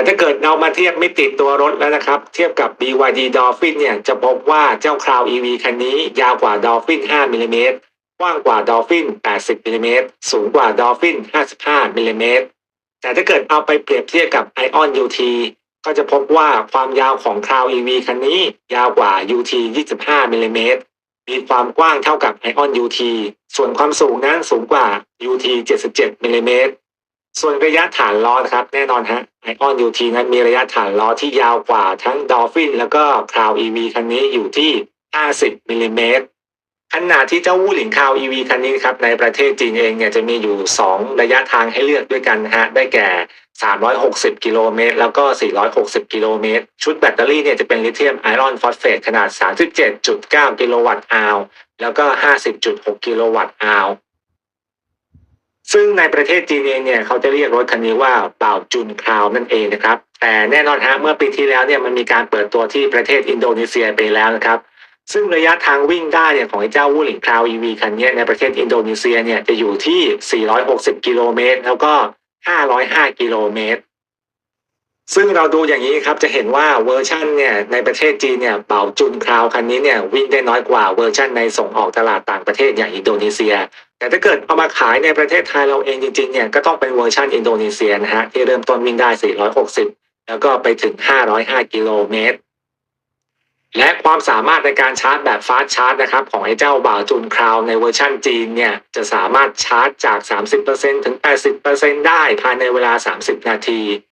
แต่ถ้าเกิดเรามาเทียบไม่ติดตัวรถแล้วนะครับ เทียบกับ BYD Dolphin เนี่ยจะพบว่าเจ้า Crown EV คันนี้ยาวกว่า Dolphin 5มิลลิเมตรกว้างกว่า Dolphin 80มิลลิเมตรสูงกว่า Dolphin 55มิลลิเมตรแต่ถ้าเกิดเอาไปเปรียบเทียบกับ Ion UT ก็จะพบว่าความยาวของ Crown EV คันนี้ยาวกว่า UT 25มิลลิเมตรมีความกว้างเท่ากับ Ion UT ส่วนความสูงนั้นสูงกว่า UT 77มิลลิเมตร ส่วนระยะฐานล้อนะครับ แน่นอนฮะไอออนยูทีนั้นมีระยะฐานล้อที่ยาวกว่าทั้ง Dolphin แล้วก็ Crown EV คันนี้อยู่ที่ 50มิลลิเมตรขณะที่เจ้าวูหลิง Crown EV คันนี้ครับในประเทศจีนเองเนี่ยจะมีอยู่ 2 ระยะทางให้เลือกด้วยกันฮะได้แก่ 360 กิโลเมตร แล้วก็ 460 กิโลเมตร ชุดแบตเตอรี่เนี่ยจะเป็นลิเธียมไอออนฟอสเฟตขนาด 37.9 กิโลวัตต์อาวแล้วก็ 50.6 กิโลวัตต์อาว ซึ่งในประเทศจีนเองเนี่ยเขาจะเรียกรถคันนี้ว่าเป่าจุนคราวนั่นเองนะครับ แต่แน่นอนฮะเมื่อปีที่แล้วเนี่ยมันมีการเปิดตัวที่ประเทศอินโดนีเซียไปแล้วนะครับ ซึ่งระยะทางวิ่งได้เนี่ยของไอ้เจ้าวูหลิงคราว EV คันนี้ในประเทศอินโดนีเซียเนี่ยจะอยู่ที่ 460 กิโลเมตรแล้วก็ 505 กิโลเมตร ซึ่งเราดูอย่างนี้ครับจะเห็นว่าเวอร์ชันเนี่ยในประเทศจีนเนี่ยเป่าจุนคราวคันนี้เนี่ยวิ่งได้น้อยกว่าเวอร์ชันในส่งออกตลาดต่างประเทศอย่างอินโดนีเซีย แต่ถ้าเกิดเอามาขายในประเทศไทยเราเองจริงๆเนี่ยก็ต้องเป็นเวอร์ชันอินโดนีเซียนะฮะที่เริ่มต้นวิ่งได้ 460 แล้วก็ไปถึง 505 กิโลเมตร และความสามารถในการชาร์จแบบฟาสชาร์จนะครับของไอ้เจ้าบ่าวจุนคราวในเวอร์ชันจีนเนี่ยจะสามารถชาร์จจาก 30%ถึง 80%ได้ภายในเวลา 30 นาที